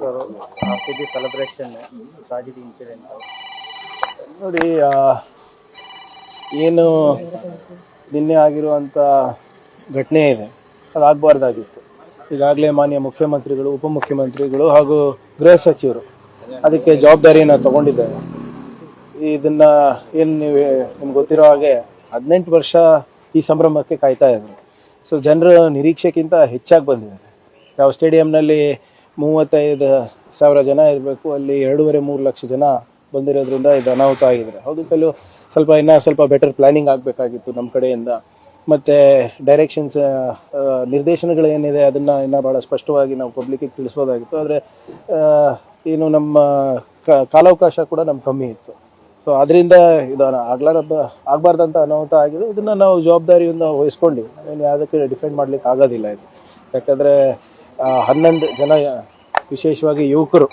Sir celebration incident ನೋಡಿ ಏನು ನಿನ್ನೆ ಆಗಿರುವಂಥ ಘಟನೆ ಇದೆ. ಅದಾಗಬಾರ್ದಾಗಿತ್ತು ಈಗಾಗಲೇ ಮಾನ್ಯ ಮುಖ್ಯಮಂತ್ರಿಗಳು, ಉಪಮುಖ್ಯಮಂತ್ರಿಗಳು ಹಾಗೂ ಗೃಹ ಸಚಿವರು ಅದಕ್ಕೆ ಜವಾಬ್ದಾರಿಯನ್ನು ತಗೊಂಡಿದ್ದಾರೆ. ಇದನ್ನ ಏನು ನೀವು ನಿಮ್ಗೆ ಗೊತ್ತಿರೋ ಹಾಗೆ ಹದಿನೆಂಟು ವರ್ಷ ಈ ಸಂಭ್ರಮಕ್ಕೆ ಕಾಯ್ತಾ ಇದ್ರು. ಸೊ ಜನರ ನಿರೀಕ್ಷೆಗಿಂತ ಹೆಚ್ಚಾಗಿ ಬಂದಿದ್ದಾರೆ. ಯಾವ ಸ್ಟೇಡಿಯಂನಲ್ಲಿ ಮೂವತ್ತೈದು ಸಾವಿರ ಜನ ಇರಬೇಕು, ಅಲ್ಲಿ ಎರಡೂವರೆ ಮೂರು ಲಕ್ಷ ಜನ ಬಂದಿರೋದ್ರಿಂದ ಇದು ಅನಾಹುತ ಆಗಿದೆ. ಹೌದು ಕೆಲವು ಸ್ವಲ್ಪ ಇನ್ನೂ ಸ್ವಲ್ಪ ಬೆಟರ್ ಪ್ಲಾನಿಂಗ್ ಆಗಬೇಕಾಗಿತ್ತು ನಮ್ಮ ಕಡೆಯಿಂದ. ಮತ್ತು ಡೈರೆಕ್ಷನ್ಸ್ ನಿರ್ದೇಶನಗಳು ಏನಿದೆ ಅದನ್ನು ಇನ್ನೂ ಭಾಳ ಸ್ಪಷ್ಟವಾಗಿ ನಾವು ಪಬ್ಲಿಕ್ಕಿಗೆ ತಿಳಿಸ್ಬೋದಾಗಿತ್ತು. ಆದರೆ ಏನು ನಮ್ಮ ಕಾಲಾವಕಾಶ ಕೂಡ ನಮ್ಗೆ ಕಮ್ಮಿ ಇತ್ತು. ಸೊ ಅದರಿಂದ ಇದು ಆಗ್ಲಾರದ, ಆಗಬಾರ್ದಂತ ಅನಾಹುತ ಆಗಿದೆ. ಇದನ್ನು ನಾವು ಜವಾಬ್ದಾರಿಯಿಂದ ವಹಿಸ್ಕೊಂಡು ಯಾವುದಕ್ಕೆ ಡಿಫೆಂಡ್ ಮಾಡ್ಲಿಕ್ಕೆ ಆಗೋದಿಲ್ಲ ಇದು. ಯಾಕಂದರೆ ಹನ್ನೊಂದು ಜನ ವಿಶೇಷವಾಗಿ ಯುವಕರು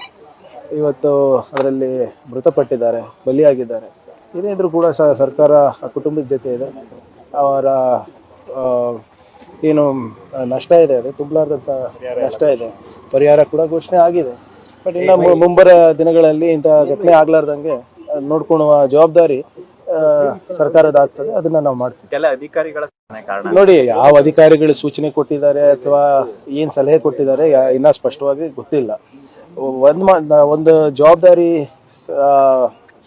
ಇವತ್ತು ಅದರಲ್ಲಿ ಮೃತಪಟ್ಟಿದ್ದಾರೆ, ಬಲಿಯಾಗಿದ್ದಾರೆ. ಏನಿದ್ರು ಕೂಡ ಸರ್ಕಾರ ಕುಟುಂಬದ ಜೊತೆ ಇದೆ. ಅವರ ಏನು ನಷ್ಟ ಇದೆ ಅದು ತುಂಬಲಾರ್ದಂಥ ನಷ್ಟ ಇದೆ. ಪರಿಹಾರ ಕೂಡ ಘೋಷಣೆ ಆಗಿದೆ. ಬಟ್ ಇನ್ನು ಮುಂಬರ ದಿನಗಳಲ್ಲಿ ಇಂಥ ಘಟನೆ ಆಗ್ಲಾರ್ದಂಗೆ ನೋಡ್ಕೊಳ್ಳುವ ಜವಾಬ್ದಾರಿ ಸರ್ಕಾರದ ಆಗ್ತದೆ ಅದನ್ನ ನಾವು ಮಾಡ್ತೀವಿ. ಕೆಲ ಅಧಿಕಾರಿಗಳ ಕಾರಣ. ನೋಡಿ ಯಾವ ಅಧಿಕಾರಿಗಳು ಸೂಚನೆ ಕೊಟ್ಟಿದ್ದಾರೆ ಅಥವಾ ಏನ್ ಸಲಹೆ ಕೊಟ್ಟಿದ್ದಾರೆ ಯಾ- ಇನ್ನ ಸ್ಪಷ್ಟವಾಗಿ ಗೊತ್ತಿಲ್ಲ. ಒಂದ್ ಮಾ- ನ- ಒಂದು ಜವಾಬ್ದಾರಿ ಆ,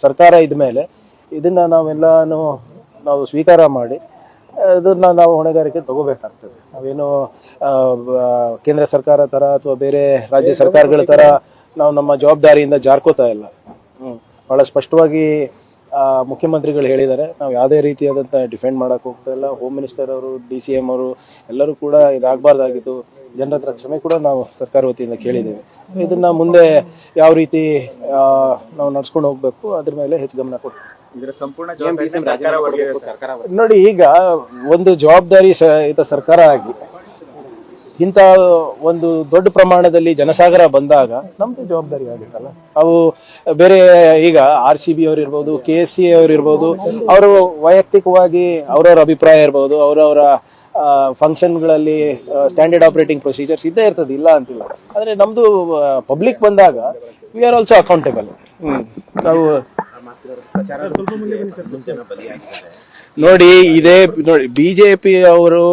ಸರ್ಕಾರ ಇದ್ಮೇಲೆ ಇದನ್ನ ನಾವೆಲ್ಲಾನು ನಾವು ಸ್ವೀಕಾರ ಮಾಡಿ ಅದನ್ನ ನಾವು ಹೊಣೆಗಾರಿಕೆ ತಗೋಬೇಕಾಗ್ತದೆ. ನಾವೇನು ಆ, ಬ- ಕೇಂದ್ರ ಸರ್ಕಾರ ತರ ಅಥವಾ ಬೇರೆ ರಾಜ್ಯ ಸರ್ಕಾರಗಳ ತರ ನಾವು ನಮ್ಮ ಜವಾಬ್ದಾರಿಯಿಂದ ಜಾರ್ಕೋತಾ ಇಲ್ಲ. ಹ್ಮ್. ಬಹಳ ಸ್ಪಷ್ಟವಾಗಿ ಮುಖ್ಯಮಂತ್ರಿಗಳು ಹೇಳಿದ್ದಾರೆ. ನಾವು ಯಾವುದೇ ರೀತಿಯಾದಂಥ ಡಿಫೆಂಡ್ ಮಾಡಕ್ ಹೋಗ್ತಾ ಇಲ್ಲ. ಹೋಮ್ ಮಿನಿಸ್ಟರ್ ಅವರು ಡಿ ಸಿ ಎಂ ಅವರು ಎಲ್ಲರೂ ಕೂಡ ಇದಾಗಬಾರ್ದಾಗಿತ್ತು ಜನರ ಹತ್ರ ಕ್ಷಮೆ ಕೂಡ ನಾವು ಸರ್ಕಾರ ವತಿಯಿಂದ ಕೇಳಿದ್ದೇವೆ. ಇದನ್ನ ಮುಂದೆ ಯಾವ ರೀತಿ ನಾವು ನಡ್ಸ್ಕೊಂಡು ಹೋಗ್ಬೇಕು ಅದ್ರ ಮೇಲೆ ಹೆಚ್ಚು ಗಮನ ಕೊಡ್ತೀವಿ ಇದರ ಸಂಪೂರ್ಣ ಜವಾಬ್ದಾರಿ ಸರ್ಕಾರ ಹೊರಗೆ ಸರ್ಕಾರ. ನೋಡಿ ಈಗ ಒಂದು ಜವಾಬ್ದಾರಿ ಸಹಿತ ಸರ್ಕಾರ ಆಗಿ ಇಂಥ ಒಂದು ದೊಡ್ಡ ಪ್ರಮಾಣದಲ್ಲಿ ಜನಸಾಗರ ಬಂದಾಗ ನಮ್ದು ಜವಾಬ್ದಾರಿ ಆಗುತ್ತಲ್ಲ. ಅವು ಬೇರೆ ಈಗ ಆರ್ ಸಿ ಬಿ ಅವ್ರು ಇರ್ಬೋದು ಕೆ ಎಸ್ ಸಿ ಅವ್ರು ಇರ್ಬೋದು ಅವರು ವೈಯಕ್ತಿಕವಾಗಿ ಅವ್ರವ್ರ ಅಭಿಪ್ರಾಯ ಇರ್ಬೋದು ಅವರವರ ಫಂಕ್ಷನ್ಗಳಲ್ಲಿ ಸ್ಟ್ಯಾಂಡರ್ಡ್ ಆಪರೇಟಿಂಗ್ ಪ್ರೊಸೀಜರ್ಸ್ ಇದ್ದೇ ಇರ್ತದೆ ಇಲ್ಲ ಅಂತಿಲ್ಲ. ಆದರೆ ನಮ್ದು ಪಬ್ಲಿಕ್ ಬಂದಾಗ ವಿ ಆರ್ ಆಲ್ಸೋ ಅಕೌಂಟೇಬಲ್ ನಾವು ನೋಡಿ ಇದೇ ನೋಡಿ ಬಿಜೆಪಿ ಅವರು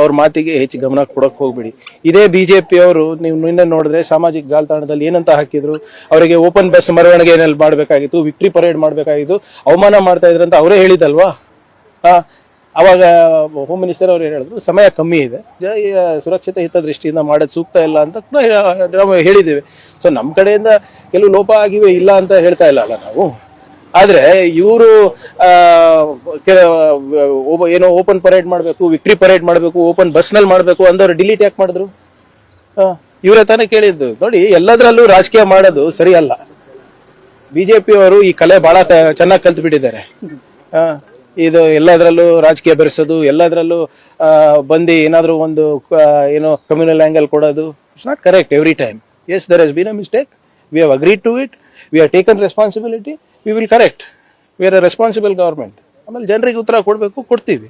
ಅವ್ರ ಮಾತಿಗೆ ಹೆಚ್ಚು ಗಮನ ಕೊಡಕ್ ಹೋಗ್ಬಿಡಿ. ಇದೇ ಬಿಜೆಪಿ ಅವರು ನೀವು ನಿನ್ನೆ ನೋಡಿದ್ರೆ ಸಾಮಾಜಿಕ ಜಾಲತಾಣದಲ್ಲಿ ಏನಂತ ಹಾಕಿದ್ರು? ಅವರಿಗೆ ಓಪನ್ ಬಸ್ ಮೆರವಣಿಗೆ ಏನೆಲ್ಲ ಮಾಡ್ಬೇಕಾಗಿತ್ತು ವಿಕ್ಟ್ರಿ ಪರೇಡ್ ಮಾಡಬೇಕಾಗಿತ್ತು, ಅವಮಾನ ಮಾಡ್ತಾ ಅಂತ ಅವರೇ ಹೇಳಿದಲ್ವಾ ಅವಾಗ ಹೋಮ್ ಮಿನಿಸ್ಟರ್ ಅವ್ರು ಏನ್ ಹೇಳಿದ್ರು? ಸಮಯ ಕಮ್ಮಿ ಇದೆ. ಸುರಕ್ಷತೆ ಹಿತದೃಷ್ಟಿಯಿಂದ ಮಾಡೋದು ಸೂಕ್ತ ಇಲ್ಲ ಅಂತ ನಾವು ಹೇಳಿದ್ದೇವೆ. ಸೊ ನಮ್ಮ ಕಡೆಯಿಂದ ಕೆಲವು ಲೋಪ ಆಗಿವೆ ಇಲ್ಲ ಅಂತ ಹೇಳ್ತಾ ಇಲ್ಲ ಅಲ್ಲ ನಾವು? ಆದ್ರೆ ಇವರು ಏನೋ ಓಪನ್ ಪರೇಡ್ ಮಾಡಬೇಕು ವಿಕ್ಟ್ರಿ ಪರೇಡ್ ಮಾಡಬೇಕು ಓಪನ್ ಬಸ್ನಲ್ಲಿ ಮಾಡಬೇಕು ಅಂದವ್ರು ಡಿಲೀಟ್ ಯಾಕೆ ಮಾಡಿದ್ರು? ಇವರೇ ತಾನೇ ಕೇಳಿದ್ದು. ನೋಡಿ, ಎಲ್ಲದರಲ್ಲೂ ರಾಜಕೀಯ ಮಾಡೋದು ಸರಿ ಅಲ್ಲ ಬಿಜೆಪಿ ಅವರು ಈ ಕಲೆ ಬಹಳ ಚೆನ್ನಾಗಿ ಕಲ್ತು ಬಿಟ್ಟಿದ್ದಾರೆ. ಇದು ಎಲ್ಲದರಲ್ಲೂ ರಾಜಕೀಯ ಬೆರೆಸೋದು, ಎಲ್ಲದರಲ್ಲೂ ಬಂದು ಏನಾದರೂ ಒಂದು ಏನೋ ಕಮ್ಯುನಲ್ ಆಂಗಲ್ ಕೊಡೋದು. It's not correct every time as there has been a mistake we have agreed to it we are taken responsibility we will correct we are a responsible government ಆಮೇಲೆ ಜನರಿಗೆ ಉತ್ತರ ಕೊಡಬೇಕು ಕೊಡ್ತೀವಿ.